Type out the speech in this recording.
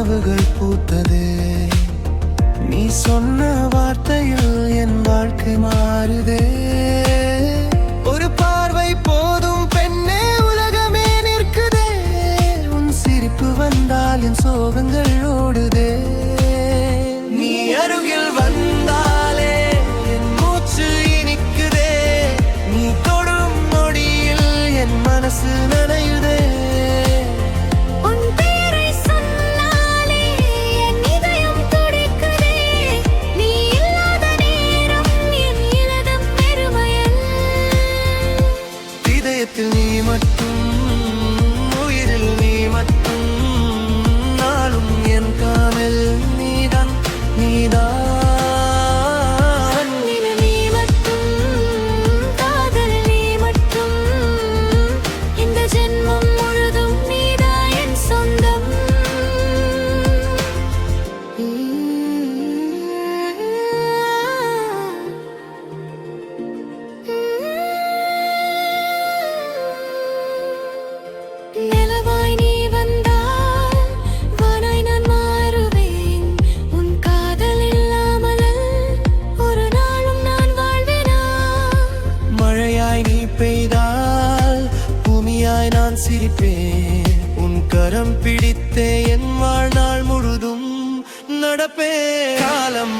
கனவுகள் பூத்ததே. நீ சொன்ன இதயத்தில் நீ மட்டும் சிரிப்பேன் உன் கரம் பிடித்தே என் வாழ்நாள் முழுதும் நடப்பே காலம்